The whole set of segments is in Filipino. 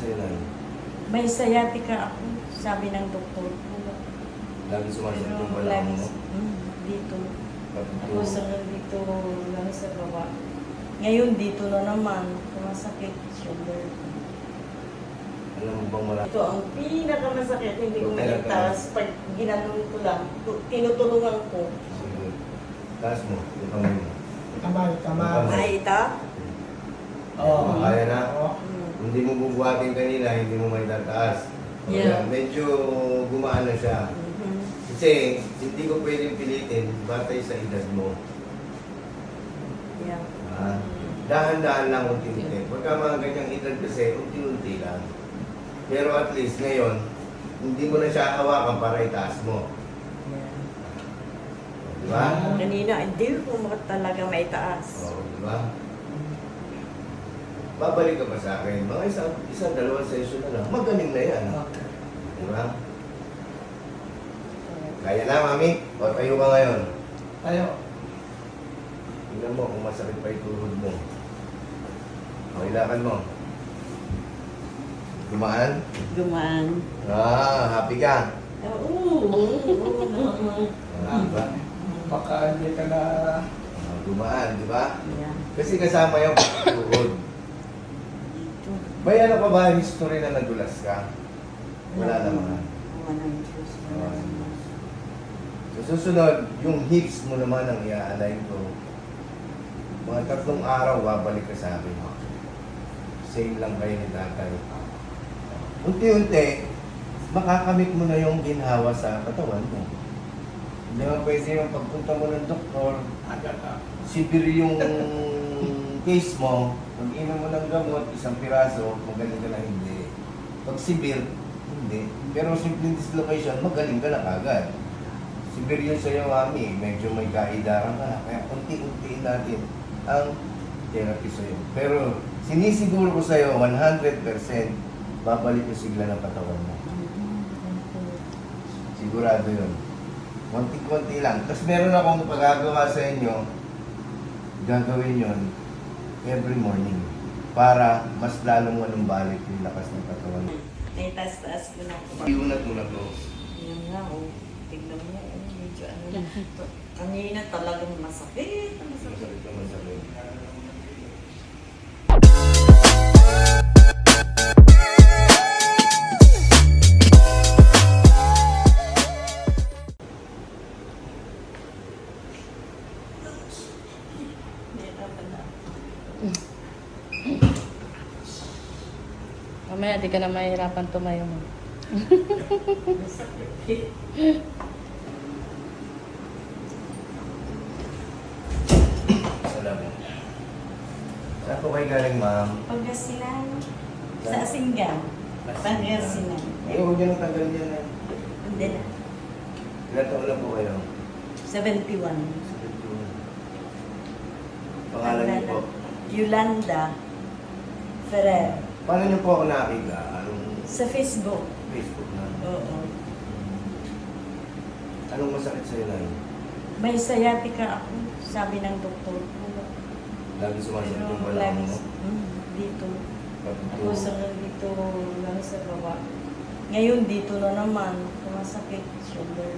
sa'yo na May sciatica ako, sabi ng doktor ko. Lagi sumasakit yung lagi, mo. mm, dito. Ako sa dito, lang sa baba. Ngayon dito na naman, kumasakit, shoulder. Alam mo bang wala? Ito ang pinakamasakit, hindi ko maligtas. Pag ginanon ko lang, tu- tinutulungan ko. Sige. Taas mo, yung kamay mo. Kamay, kamay. Ay, ito? Oo. Mm. Hindi mo bubuhatin kanina, hindi mo may tataas. Yeah. Medyo gumaan na siya. Mhm. Kasi hindi ko pwedeng pilitin batay sa edad mo. Yeah. Ah, dahan-dahan lang unti-unti. Pagka mga ganyang edad kasi, unti-unti lang. Pero at least ngayon, hindi mo na siya hawakan para itaas mo. Yeah. Di ba? Kanina, hindi ko mo talaga maitaas. Oo, di ba? Babalik ka pa sa akin. Mga isang, isang dalawang session na lang. Magaling na yan. Okay. Di ba? Kaya na, mami. O, tayo ka ngayon. Tayo. Tingnan mo kung masakit pa yung tuhod mo. O, ilakan mo. Gumaan? Gumaan. Ah, happy ka. Oo. Ah, di ba? Baka hindi ka na... Ah, gumaan, di ba? Yeah. Kasi kasama yung tuhod. May ano pa ba history na nadulas ka? Wala naman. Wala Ah. So, susunod, yung hips mo naman ang i-align ko. Mga tatlong araw, babalik ka sa akin. Same lang kayo ni tatay. Unti-unti, makakamit mo na yung ginhawa sa katawan mo. Hindi naman pwede yung pagpunta mo ng doktor, na. severe yung case mo, pag inom mo ng gamot, isang piraso, magaling ka na hindi. Pag severe, hindi. Pero simple dislocation, magaling ka na kagad. Severe yun sa'yo, mami. Medyo may kaidaran ka na. Kaya unti-untiin natin ang therapy sa'yo. Pero sinisiguro ko sa'yo, 100% babalik yung sigla ng katawan mo. Sigurado yun. Konti-konti lang. Tapos meron akong pagagawa sa inyo, gagawin yon every morning para mas lalong walumbalik yung lakas ng katawan. Ay, taas-taas ko na ako. Iunat mo na to. Yan nga, oh. Tignan mo, oh. Medyo ano na. Kanina talagang masakit. Masakit. Masakit na masakit. Mamaya, di ka na mahirapan tumayo mo. Saan po kayo galing, ma'am? Pagkasinan. Sa Asinggan. Pagkasinan. Eh, huwag niyo nang tanggalin yan. eh. Hindi na. Ilan taon lang po kayo? 71. Pangalan niyo po? Yolanda Ferrer. Paano niyo po ako nakita? Anong Sa Facebook. Facebook na? Oo. Anong masakit sa'yo na yun? May sciatica ako, sabi ng doktor ko. Lagi sumasakit yung balakang mo? mm, dito. Pati Ako sa dito, lang sa baba. Ngayon dito na naman, kumasakit, shoulder.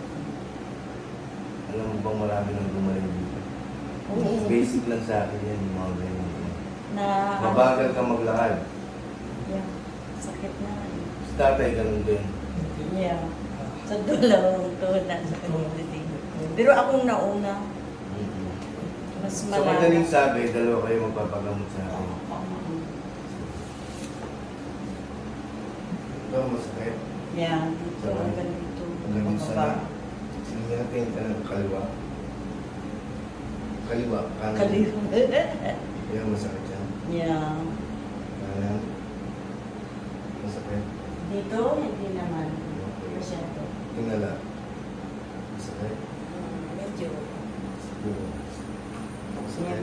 Alam mo bang marami nang gumaling dito? Oo. Basic lang sa akin yan, yung mga ganyan. Na, Mabagal ka maglakad. Yeah, sakit na. Si tatay, ganun din. Yeah. Sa dalawang tuhod na sa din. Pero akong nauna, mas So, malala. madaling sabi, dalawa kayo magpapagamot sa akin. Ito, masakit. Yeah, dito hanggang dito. Hanggang sa na. Pababa. Sige natin, ano, kaliwa. Kaliwa, kanan. Kaliwa. Yan, masakit yan. yeah. Kanan. Dito, hindi naman. Masyado. Tingala. Masakit. Mm, Medyo. Siguro. Masakit.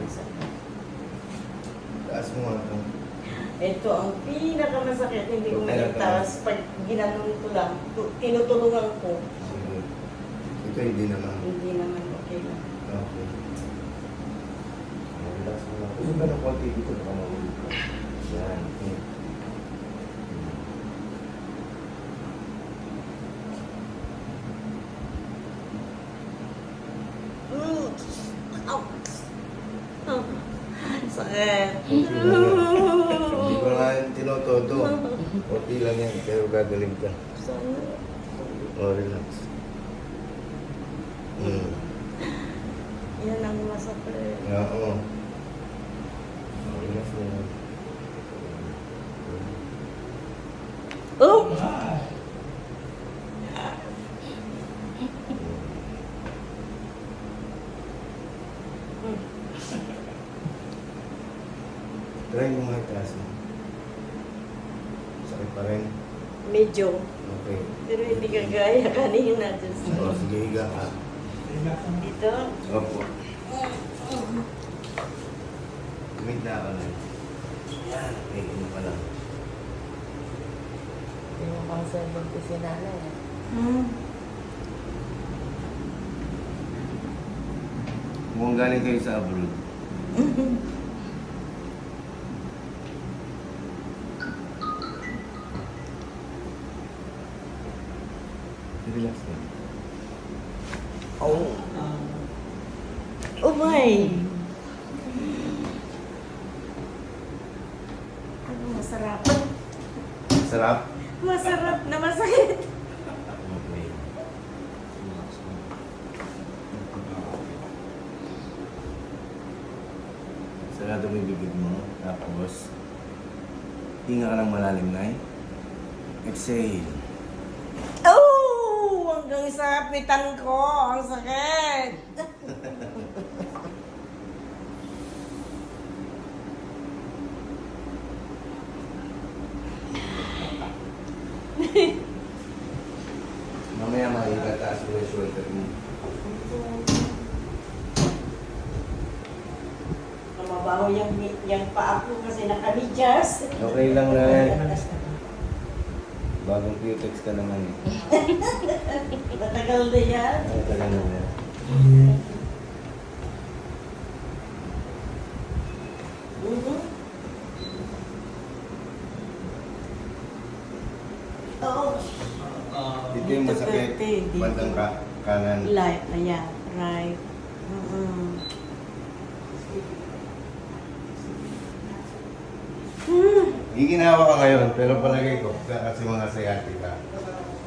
Taas mo nga ito. Ito ang pinakamasakit, hindi ko maligtas. Pag ginanon ko lang, tu- tinutulungan ko, Sige. Ito hindi naman. hindi naman okay lang. Okay. Relax mo lang. Ng konti dito, baka mahulog ka. Yan. Okay. Hindi ko nga yung tinotodo. Okay lang yan, pero gagaling ka. Sana. Oh, relax. Mm. Yan ang masakit. Oo. Oh, relax na yan. Try mo nga mo. Sakit pa rin. Medyo. Okay. Pero hindi ka gaya kanina. Diyos. Oh, sige, higa ka. Dito. Opo. Ka na. Yan, okay, ano pa lang. Hindi mo pang sabog ko si nanay. eh. Hmm. Mukhang galing kayo sa abroad. Relax na. Oh. Oh my! Ano masarap? Sarap? Masarap na masakit. Okay. Sarado mo yung bibig mo. Tapos, hinga ka lang malalim na Exhale. Oh! Hanggang sa pitan ko. Ang sakit. Mamaya makikita taas mo yung shoulder mo. Mabaho yung, yung paa ko kasi nakamidyas. Okay lang na Bagong cutex ka naman eh. Matagal na yan. Talaga na. Mhm. Oo. Dito yung masakit. Bandang ka, kanan. Light, ayan. Right. Mm-mm. Giginawa ka ngayon, pero palagay ko, ka- kasi mga sayati ka,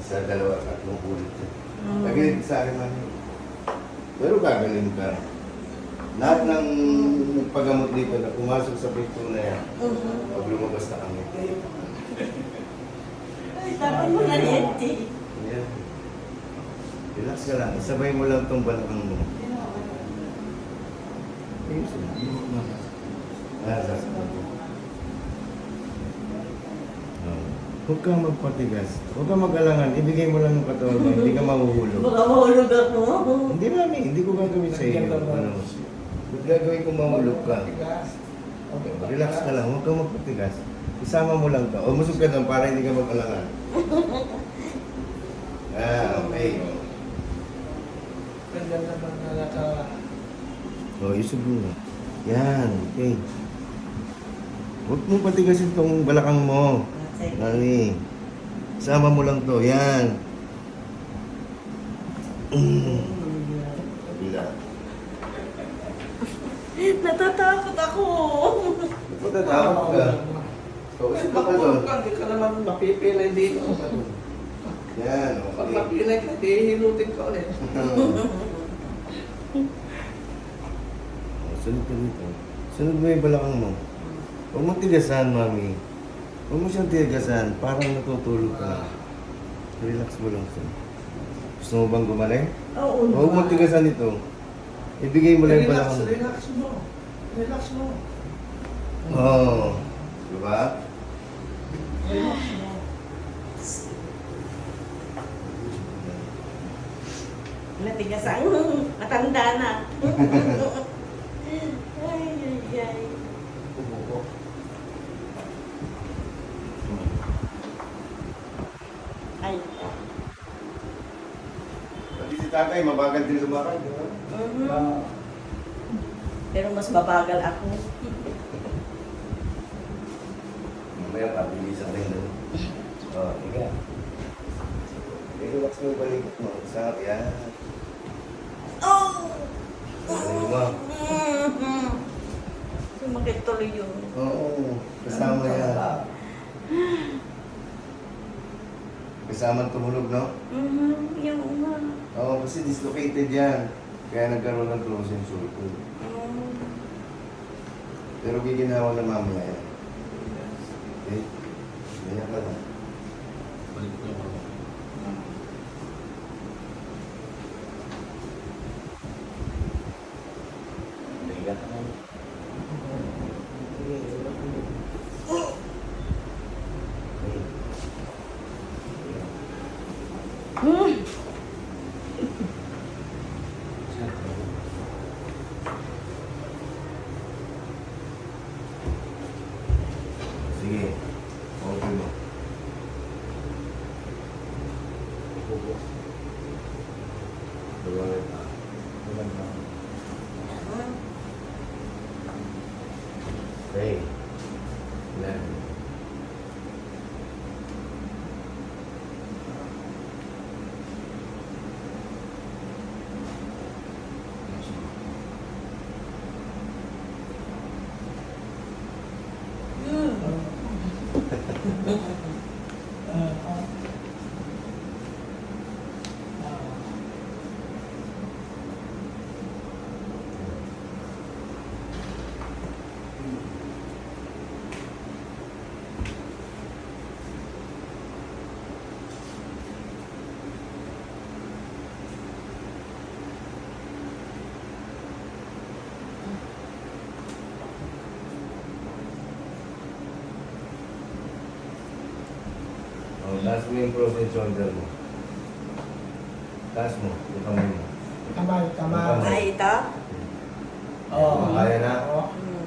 sa dalawa, tatlong ulit. Mm. Lagay sa akin man. Pero gagaling ka. Lahat ng nagpagamot dito na pumasok sa pinto na yan, Mhm. pag lumabas na kami. Ay, dapat mo na yeti. Yan. Relax ka lang. Isabay mo lang tong balakang mo. Ayos lang. Ah, sasabay mo. Oh. Huwag kang magpatigas. Huwag kang mag-alangan. Ibigay mo lang yung katawan mo. Hindi ka mahuhulog. Baka mahulog ako. Hindi mami, hindi ko gagawin sa iyo. Ano? Ba't gagawin ko mahulog ka? Okay, relax ka lang, huwag kang magpatigas. Isama mo lang to. O musog ka doon para hindi ka mag-alangan. ah, okay. Ganda na naka... O, isog mo. Yan, okay. Huwag mo patigasin tong balakang mo. Nani. Isama mo lang to. Yan. Kabila. Natatakot ako. Matatakot ka. Kausap ka pa doon. Hindi ka naman mapipilay dito. Yan, Pag okay. mapilay ka, di hilutin ka ulit. Oh, Sunod ka dito. Sunod mo yung balakang mo. Huwag mo tigasan, mami. Huwag mo siyang tigasan. Parang natutulog ka na. Relax mo lang siya. Gusto mo bang gumaling? Oo. Huwag mo tigasan ito. Ibigay mo lang yung Relax, balakang relax mo. Relax mo. Oo. Oh. Diba? Relax mo. Natigas ang matanda na. ay, ay, ay. Bubukok. Ay. Pati si tatay, mabagal din lumakad. ba? Mhm. Ah, Pero mas mabagal ako. Mamaya pabilisan rin doon. Oo, higa. I-relax mo yung balikot mo. Sarap yan. Oh! Galing mo. Sumakit tuloy yun. Oo, kasama yan. Kasamang tumulog, no? Mhm, yung uma. Oo, kasi dislocated yan. Kaya nagkaroon ng shoulder. Oh. Pero giginawa na mamaya yan. Okay? Ganyan ka lang. Balik ko ako. Ligat ka lang. Hmm. Sige. Okay mo. Bubo. Dalawa pa. Maganda. Okay. Yan. Oh, taas mo yung frozen shoulder mo. Taas mo. Yung kamay mo. Kamay, kamay. Ay, ito? Oo. Kaya na? Oo.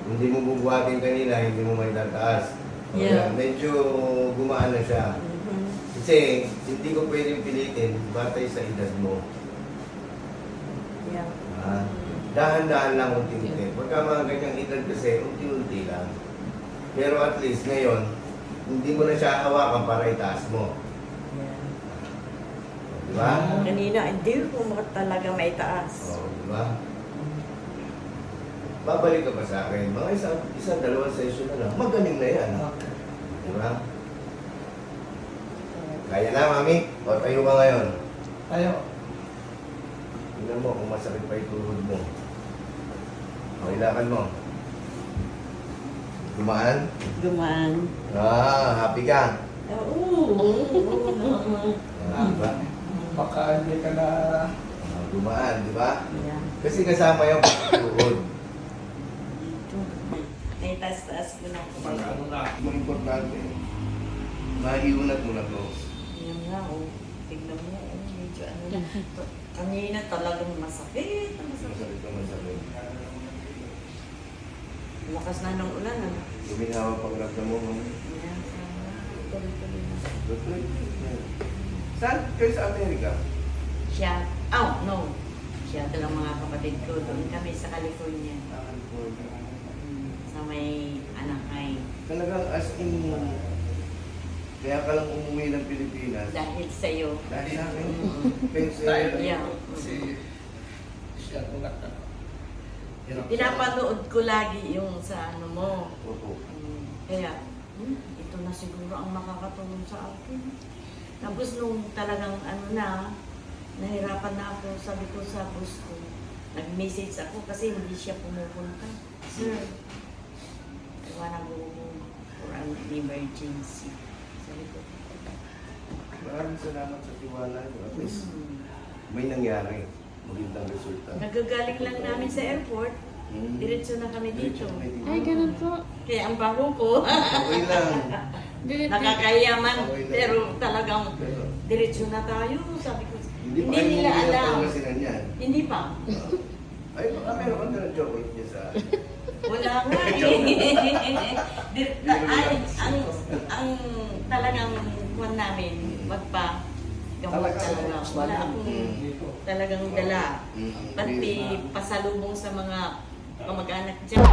Hindi mo bubuhatin kanina, hindi mo may tataas. Yeah. Medyo gumaan na siya. Mhm. Kasi hindi ko pwedeng pilitin batay sa edad mo. Yeah. Ah, dahan-dahan lang unti-unti. Pagka mga ganyang edad kasi, unti-unti lang. Pero at least ngayon, hindi mo na siya hawakan para itaas mo. Yeah. Di ba? Kanina, hindi ko mo talaga may taas. Oo, di ba? Babalik ka pa sa akin. Mga isang, isang dalawang session na lang. Magaling na yan. Okay. Di ba? Kaya na, mami. O, tayo ka ngayon. Tayo. Tingnan mo kung masakit pa yung tuhod mo. O, ilakan mo. Gumaan? Gumaan. Ah, happy ka. Oo. Ah, ba? Baka hindi ka na... Ah, gumaan, di ba? Yeah. Kasi kasama yung tuhod. Dito. May taas-taas ko na ako. Pag ano na. Mo importante, mahiunat mo na to. Yan nga, oh. Tignan mo, oh. Medyo ano na. Kanina talagang masakit. Masakit. Masakit masakit. Lakas na ng ulan, ano? Guminawa pang ramdam mo. Yan, sana. Tuloy-tuloy na. Good. Saan kayo sa Amerika? Siya, oh, no. Siya lang mga kapatid ko. Doon kami sa California. Mm, Sa may Anakay. Talagang as in, kaya ka lang umuwi ng Pilipinas. Dahil sa'yo. Dahil sa akin, Mm. pencil. Yeah. Si... Siya ko na. Hirap. Pinapanood ko lagi yung sa ano mo. Opo. Mm, Kaya, hmm, ito na siguro ang makakatulong sa akin. Tapos nung talagang ano na, nahirapan na ako, sabi ko sa boss ko, nag-message ako kasi hindi siya pumupunta. Sir, I wanna go home for an emergency. Sabi ko, Maraming salamat sa tiwala niyo. At least, hmm. may nangyari. Magandang resulta. Nagagaling lang namin sa airport, Hmm. diretso na kami dito. Diretso kami dito. Ay, ganun po. Kaya ang baho ko, Okay lang. Ganun po. nakakayaman, Okay lang. pero talagang Pero, diretso na tayo. Sabi ko, hindi pa hindi kayo nila alam. Pangasinan yan. Hindi pa. Ay, baka meron ka na chocolate niya sa... Wala nga eh. Di- ay, ang, ang talagang kuwan namin, magpa gamot Talaga? talaga. Wala akong Mm. Talagang dala. Mm. Pati pasalubong sa mga kamag-anak dyan.